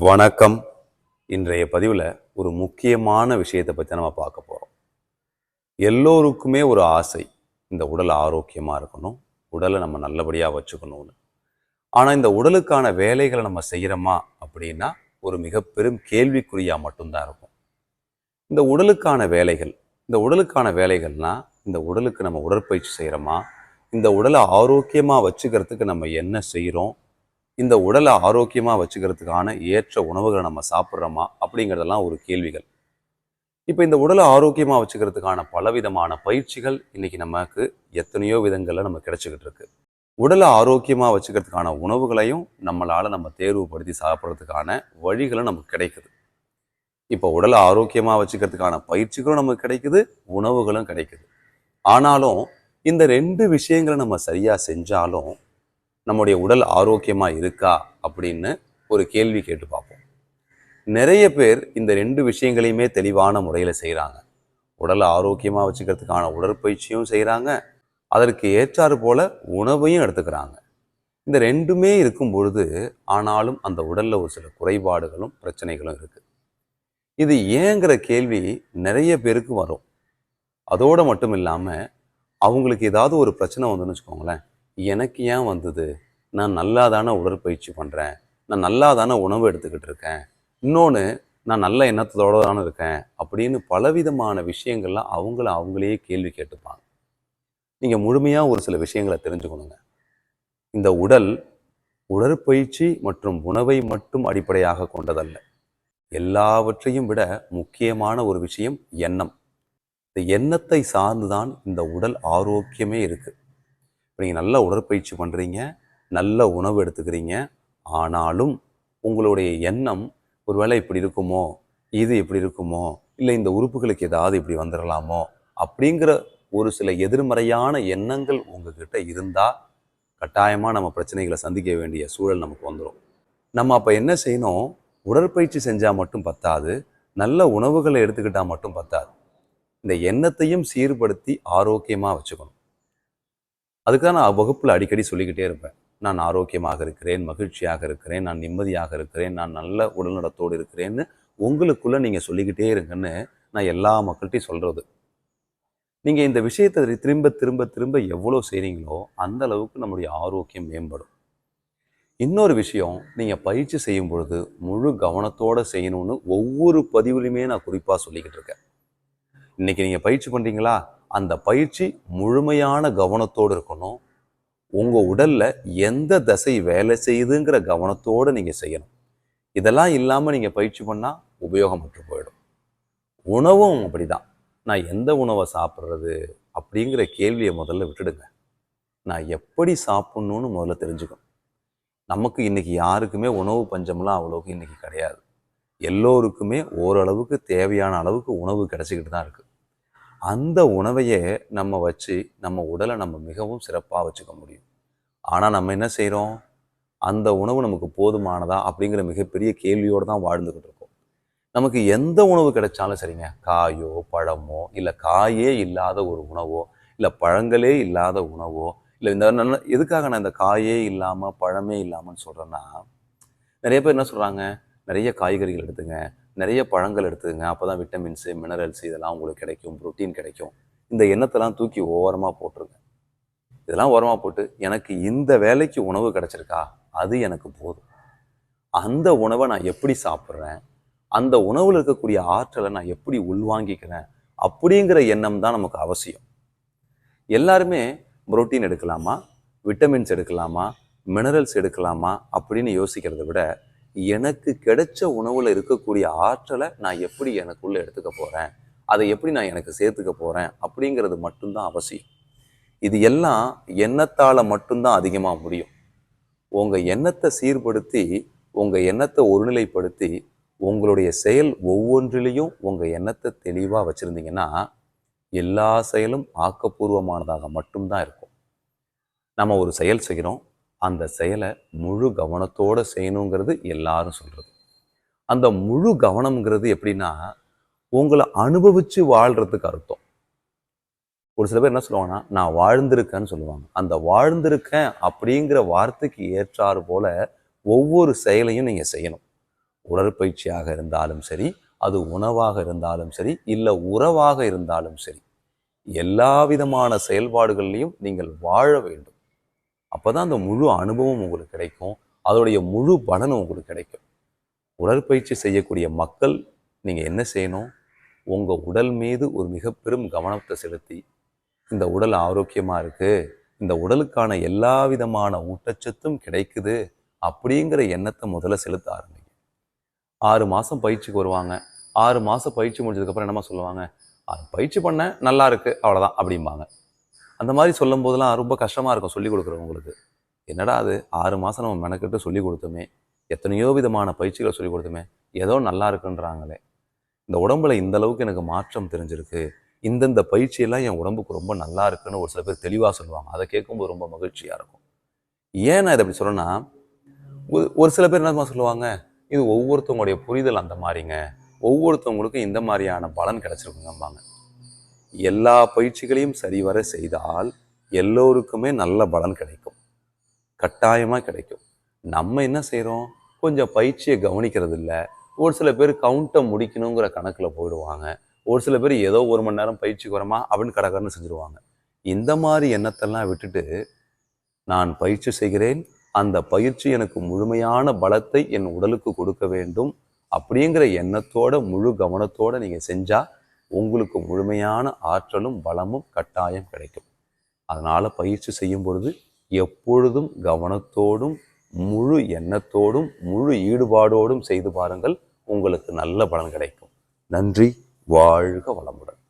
வணக்கம். இன்றைய பதிவில் ஒரு முக்கியமான விஷயத்தை பற்றி நம்ம பார்க்க போகிறோம் எல்லோருக்குமே ஒரு ஆசை இந்த உடல் ஆரோக்கியமாக இருக்கணும் உடலை நம்ம நல்லபடியாக வச்சுக்கணும்னு. ஆனால் இந்த உடலுக்கான வேலைகளை நம்ம செய்கிறோமா அப்படின்னா ஒரு மிக பெரும் கேள்விக்குறியாக மட்டும்தான் இருக்கும். இந்த உடலுக்கான வேலைகள் இந்த உடலுக்கான வேலைகள்னா இந்த உடலுக்கு நம்ம உடற்பயிற்சி செய்கிறோமா இந்த உடலை ஆரோக்கியமாக வச்சுக்கிறதுக்கு நம்ம என்ன செய்கிறோம் இந்த உடலை ஆரோக்கியமாக வச்சுக்கிறதுக்கான ஏற்ற உணவுகளை நம்ம சாப்பிட்றோமா அப்படிங்கிறதெல்லாம் ஒரு கேள்விகள். இப்போ இந்த உடலை ஆரோக்கியமாக வச்சுக்கிறதுக்கான பலவிதமான பயிற்சிகள் இன்றைக்கி நமக்கு எத்தனையோ விதங்களில் நம்ம கிடச்சிக்கிட்டு இருக்கு. உடலை ஆரோக்கியமாக வச்சுக்கிறதுக்கான உணவுகளையும் நம்மளால் நம்ம தேர்வுபடுத்தி சாப்பிட்றதுக்கான வழிகளும் நமக்கு கிடைக்குது. இப்போ உடலை ஆரோக்கியமாக வச்சுக்கிறதுக்கான பயிற்சிகளும் நமக்கு கிடைக்குது உணவுகளும் கிடைக்குது. ஆனாலும் இந்த ரெண்டு விஷயங்களை நம்ம சரியாக செஞ்சாலும் நம்முடைய உடல் ஆரோக்கியமாக இருக்கா அப்படின்னு ஒரு கேள்வி கேட்டு பார்ப்போம். நிறைய பேர் இந்த ரெண்டு விஷயங்களையுமே தெளிவான முறையில் செய்கிறாங்க உடலை ஆரோக்கியமாக வச்சுக்கிறதுக்கான உடற்பயிற்சியும் செய்கிறாங்க அதற்கு ஏற்றாறு போல் உணவையும் எடுத்துக்கிறாங்க. இந்த ரெண்டுமே இருக்கும் பொழுது ஆனாலும் அந்த உடலில் ஒரு சில குறைபாடுகளும் பிரச்சனைகளும் இருக்குது இது ஏங்கிற கேள்வி நிறைய பேருக்கு வரும். அதோடு மட்டும் இல்லாமல் அவங்களுக்கு ஏதாவது ஒரு பிரச்சனை வந்துன்னு வச்சுக்கோங்களேன். எனக்கு ஏன் வந்தது? நான் நல்லா தானே உடற்பயிற்சி பண்ணுறேன் நான் நல்லா தானே உணவு எடுத்துக்கிட்டு இருக்கேன். இன்னொன்று நான் நல்ல எண்ணத்தோடு தானே இருக்கேன் அப்படின்னு பலவிதமான விஷயங்கள்லாம் அவங்கள அவங்களையே கேள்வி கேட்டுப்பாங்க. நீங்கள் முழுமையாக ஒரு சில விஷயங்களை தெரிஞ்சுக்கணுங்க. இந்த உடல் உடற்பயிற்சி மற்றும் உணவை மட்டும் அடிப்படையாக கொண்டதல்ல. எல்லாவற்றையும் விட முக்கியமான ஒரு விஷயம் எண்ணம். இந்த எண்ணத்தை சார்ந்துதான் இந்த உடல் ஆரோக்கியமே இருக்குது இப்போ நீங்கள் நல்ல உடற்பயிற்சி பண்ணுறீங்க நல்ல உணவு எடுத்துக்கிறீங்க. ஆனாலும் உங்களுடைய எண்ணம் ஒருவேளை இப்படி இருக்குமோ இது இப்படி இருக்குமோ இல்லை இந்த உறுப்புகளுக்கு ஏதாவது இப்படி வந்துடலாமோ அப்படிங்கிற ஒரு சில எதிர்மறையான எண்ணங்கள் உங்ககிட்ட இருந்தால் கட்டாயமாக நம்ம பிரச்சனைகளை சந்திக்க வேண்டிய சூழல் நமக்கு வந்துடும் நம்ம அப்போ என்ன செய்யணும்? உடற்பயிற்சி செஞ்சால் மட்டும் பத்தாது நல்ல உணவுகளை எடுத்துக்கிட்டால் மட்டும் பத்தாது. இந்த எண்ணத்தையும் சீர்படுத்தி ஆரோக்கியமாக வச்சுக்கணும். அதுக்கு தான் நான் வகுப்பில் அடிக்கடி சொல்லிக்கிட்டே இருப்பேன். நான் ஆரோக்கியமாக இருக்கிறேன் மகிழ்ச்சியாக இருக்கிறேன் நான் நிம்மதியாக இருக்கிறேன் நான் நல்ல உடல்நலத்தோடு இருக்கிறேன்னு உங்களுக்குள்ளே நீங்கள் சொல்லிக்கிட்டே இருங்கன்னு நான் எல்லா மக்கள்கிட்டையும் சொல்கிறது நீங்கள் இந்த விஷயத்தை திரும்ப திரும்ப திரும்ப எவ்வளோ செய்கிறீங்களோ அந்த அளவுக்கு நம்முடைய ஆரோக்கியம் மேம்படும். இன்னொரு விஷயம் நீங்கள் பயிற்சி செய்யும் பொழுது முழு கவனத்தோடு செய்யணும்னு ஒவ்வொரு பதிவுலையுமே நான் குறிப்பாக சொல்லிக்கிட்டு இருக்கேன். இன்னைக்கு நீங்கள் பயிற்சி பண்ணுறீங்களா அந்த பயிற்சி முழுமையான கவனத்தோடு இருக்கணும். உங்கள் உடலில் எந்த தசை வேலை செய்யுதுங்கிற கவனத்தோடு நீங்கள் செய்யணும். இதெல்லாம் இல்லாமல் நீங்கள் பயிற்சி பண்ணால் உபயோகமற்று போயிடும். உணவும் அப்படிதான். நான் எந்த உணவை சாப்பிட்றது அப்படிங்கிற கேள்வியை முதல்ல விட்டுடுங்க. நான் எப்படி சாப்பிட்ணுன்னு முதல்ல தெரிஞ்சுக்கணும். நமக்கு இன்றைக்கி யாருக்குமே உணவு பஞ்சம்லாம் அவ்வளோக்கு இன்றைக்கி கிடையாது. எல்லோருக்குமே ஓரளவுக்கு தேவையான அளவுக்கு உணவு கிடச்சிக்கிட்டு தான் இருக்குது அந்த உணவையே நம்ம வச்சு நம்ம உடலை நம்ம மிகவும் சிறப்பாக வச்சுக்க முடியும். ஆனால் நம்ம என்ன செய்கிறோம் அந்த உணவு நமக்கு போதுமானதா? அப்படிங்கிற மிகப்பெரிய கேள்வியோடு தான் வாழ்ந்துக்கிட்டு இருக்கோம். நமக்கு எந்த உணவு கிடைச்சாலும் சரிங்க. காயோ பழமோ இல்லை காயே இல்லாத ஒரு உணவோ இல்லை பழங்களே இல்லாத உணவோ இல்லை இந்த நல்ல எதுக்காக நான் இந்த காயே இல்லாமல் பழமே இல்லாமல் சொல்கிறேன்னா நிறைய பேர் என்ன சொல்கிறாங்க நிறைய காய்கறிகள் எடுத்துங்க நிறைய பழங்கள் எடுத்துங்க அப்போ தான் விட்டமின்ஸு மினரல்ஸ் இதெல்லாம் உங்களுக்கு கிடைக்கும் ப்ரோட்டீன் கிடைக்கும். இந்த எண்ணத்தெல்லாம் தூக்கி ஓரமாக போட்டுருங்க. இதெல்லாம் ஓரமாக போட்டு எனக்கு இந்த வேலைக்கு உணவு கிடச்சிருக்கா? அது எனக்கு போதும். அந்த உணவை நான் எப்படி சாப்பிட்றேன்? அந்த உணவில் இருக்கக்கூடிய ஆற்றலை நான் எப்படி உள்வாங்கிக்கிறேன்? அப்படிங்கிற எண்ணம் தான் நமக்கு அவசியம். எல்லாருமே புரோட்டீன் எடுக்கலாமா? விட்டமின்ஸ் எடுக்கலாமா? மினரல்ஸ் எடுக்கலாமா? அப்படின்னு யோசிக்கிறத விட எனக்கு கிடைச்ச உணவில் இருக்கக்கூடிய ஆற்றலை நான் எப்படி எனக்குள்ளே எடுத்துக்க போகிறேன் அதை எப்படி நான் எனக்கு சேர்த்துக்க போகிறேன் அப்படிங்கிறது மட்டும்தான் அவசியம். இது எல்லாம் எண்ணத்தால் மட்டும்தான் அதிகமாக முடியும். உங்கள் எண்ணத்தை சீர்படுத்தி உங்கள் எண்ணத்தை ஒருநிலைப்படுத்தி உங்களுடைய செயல் ஒவ்வொன்றிலையும் உங்கள் எண்ணத்தை தெளிவாக வச்சுருந்தீங்கன்னா எல்லா செயலும் ஆக்கப்பூர்வமானதாக மட்டும்தான் இருக்கும். நம்ம ஒரு செயல் செய்கிறோம் அந்த செயலை முழு கவனத்தோடு செய்யணுங்கிறது எல்லாரும் சொல்கிறது அந்த முழு கவனம்ங்கிறது எப்படின்னா உங்களை அனுபவித்து வாழ்கிறதுக்கு அர்த்தம். ஒரு சில பேர் என்ன சொல்லுவாங்கன்னா நான் வாழ்ந்திருக்கேன்னு சொல்லுவாங்க. அந்த வாழ்ந்திருக்கேன் அப்படிங்கிற வார்த்தைக்கு ஏற்றாறு போல ஒவ்வொரு செயலையும் நீங்கள் செய்யணும். உடற்பயிற்சியாக இருந்தாலும் சரி அது உணவாக இருந்தாலும் சரி இல்லை உறவாக இருந்தாலும் சரி எல்லா விதமான செயல்பாடுகள்லையும் நீங்கள் வாழ வேண்டும். அப்போ தான் அந்த முழு அனுபவம் உங்களுக்கு கிடைக்கும். அதோடைய முழு பலனும் உங்களுக்கு கிடைக்கும். உடற்பயிற்சி செய்யக்கூடிய மக்கள் நீங்கள் என்ன செய்யணும்? உங்கள் உடல் மீது ஒரு மிக பெரும் கவனத்தை செலுத்தி இந்த உடல் ஆரோக்கியமாக இருக்குது இந்த உடலுக்கான எல்லா விதமான ஊட்டச்சத்தும் கிடைக்குது அப்படிங்கிற எண்ணத்தை முதல்ல செலுத்த ஆரம்பிங்க. ஆறு மாதம் பயிற்சிக்கு வருவாங்க. ஆறு மாதம் பயிற்சி முடிஞ்சதுக்கப்புறம் என்னமா சொல்லுவாங்க? அது பயிற்சி பண்ண நல்லா இருக்குது அவ்வளோதான் அப்படிம்பாங்க. அந்த மாதிரி சொல்லும் போதெல்லாம் ரொம்ப கஷ்டமாக இருக்கும் சொல்லிக் கொடுக்குறவங்களுக்கு. என்னடா அது? ஆறு மாதம் நம்ம மெனக்கெட்டு சொல்லி கொடுத்தோமே. எத்தனையோ விதமான பயிற்சிகளை சொல்லி கொடுத்தோமே. ஏதோ நல்லா இருக்குன்றாங்களே. இந்த உடம்புல இந்த அளவுக்கு எனக்கு மாற்றம் தெரிஞ்சிருக்கு. இந்தந்த பயிற்சியெல்லாம் என் உடம்புக்கு ரொம்ப நல்லா இருக்குன்னு ஒரு சில பேர் தெளிவாக சொல்லுவாங்க. அதை கேட்கும்போது ரொம்ப மகிழ்ச்சியாக இருக்கும். ஏன் நான் இதை அப்படி சொல்கிறேன்னா ஒரு ஒரு சில பேர் என்ன சொல்லுவாங்க? இது ஒவ்வொருத்தவங்களுடைய புரிதல் அந்த மாதிரிங்க. ஒவ்வொருத்தவங்களுக்கும் இந்த மாதிரியான பலன் கிடச்சிருக்குங்கம்பாங்க. எல்லா பயிற்சிகளையும் சரிவர செய்தால் எல்லோருக்குமே நல்ல பலன் கிடைக்கும். கட்டாயமாக கிடைக்கும். நம்ம என்ன செய்கிறோம் கொஞ்சம் பயிற்சியை கவனிக்கிறது இல்லை ஒரு சில பேர் கவுண்ட்டை முடிக்கணுங்கிற கணக்கில் போயிடுவாங்க. ஒரு சில பேர் ஏதோ ஒரு மணி நேரம் பயிற்சிக்கு வரமா அப்படின்னு கடகடன்னு செஞ்சுருவாங்க. இந்த மாதிரி எண்ணத்தெல்லாம் விட்டுட்டு நான் பயிற்சி செய்கிறேன். அந்த பயிற்சி எனக்கு முழுமையான பலத்தை என் உடலுக்கு கொடுக்க வேண்டும். அப்படிங்கிற எண்ணத்தோட முழு கவனத்தோடு நீங்கள் செஞ்சால் உங்களுக்கு முழுமையான ஆற்றலும் பலமும் கட்டாயம் கிடைக்கும். அதனால் பயிற்சி செய்யும் பொழுது எப்பொழுதும் கவனத்தோடும் முழு எண்ணத்தோடும் முழு ஈடுபாடோடும் செய்து பாருங்கள் உங்களுக்கு நல்ல பலன் கிடைக்கும். நன்றி வாழ்க வளமுடன்.